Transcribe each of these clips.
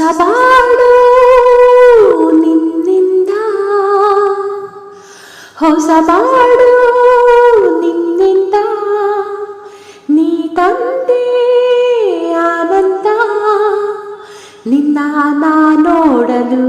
ಸಬಾಡು ನಿನ್ನಿಂದ ಹೊಸಬಾಡು ನಿನ್ನಿಂದ ನೀ ತಂದೆ ಆನಂದ ನಿನ್ನ ನಾ ನೋಡಲು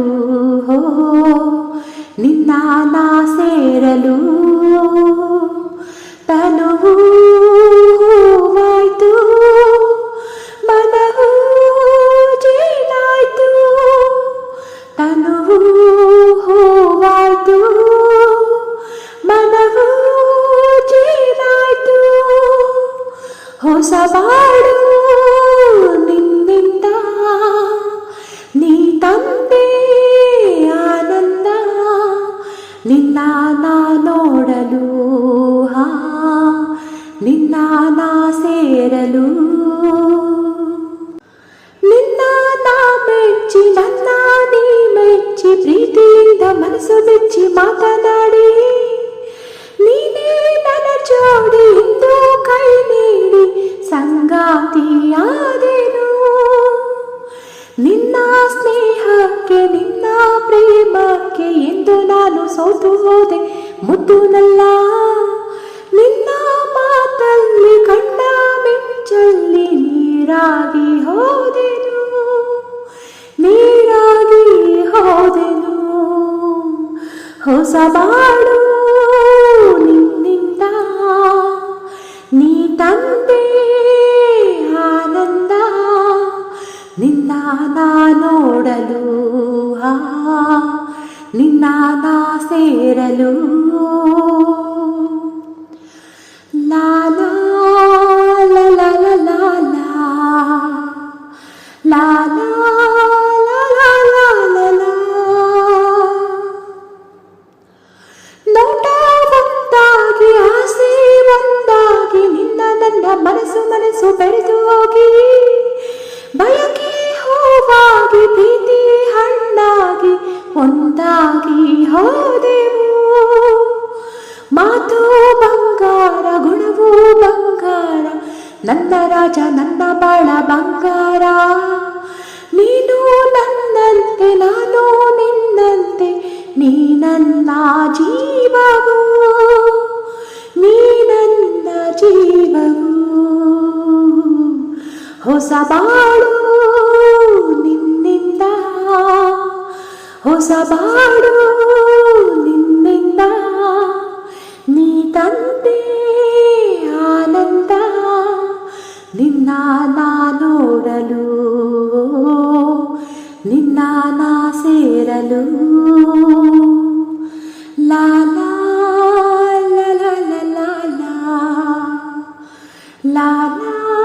ಹೊಸ ಬಾಡು ನಿನ್ನಿಂದ ನೀ ತಂದೆ ಆನಂದ ನಿನ್ನ ನಾ ನೋಡಲು ಹಾ ನಿನ್ನ ನಾ ಸೇರಲು ಸಂಗಾತಿಯಾದೆನು ನಿನ್ನ ಸ್ನೇಹಕ್ಕೆ, ನಿನ್ನ ಪ್ರೇಮಕ್ಕೆ ಎಂದು ನಾನು ಸೋತು ಹೋದೆ. ಮುದ್ದುನಲ್ಲ ನಿನ್ನ ಮಾತಲ್ಲಿ, ಕಣ್ಣ ಮಿಂಚಲ್ಲಿ ನೀರಾಗಿ ಹೋದೆನು. ನೀರಾಗಿ ಹೋದೆನು. ಹೊಸ ಬಾಳು ನಿನ್ನಿಂದ, ನೀ ತಂದೆ. ನಿನ್ನ ನಾ ನೋಡಲು ಹಾ ನಿನ್ನ ನಾ ಸೇರಲು ಒಂದಾಗಿ ಹೋದೆವು. ಮಾತು ಬಂಗಾರ, ಗುಣವು ಬಂಗಾರ, ನನ್ನ ರಾಜ, ನನ್ನ ಬಾಳ ಬಂಗಾರ. ನೀನು ನನ್ನಂತೆ, ನಾನು ನಿನ್ನಂತೆ, ನೀ ನನ್ನ ಜೀವವು. ನೀ ನನ್ನ ಜೀವವು. ಹೊಸ ಬಾಳು ಹೊಸಬಾಡು ನಿನ್ನಿಂದ ನೀ ತಂದೆ ಆನಂದ ನಿನ್ನ ನಾ ನೋಡಲು ನಿನ್ನ ನಾ ಸೇರಲು ಲಾಲಾ la la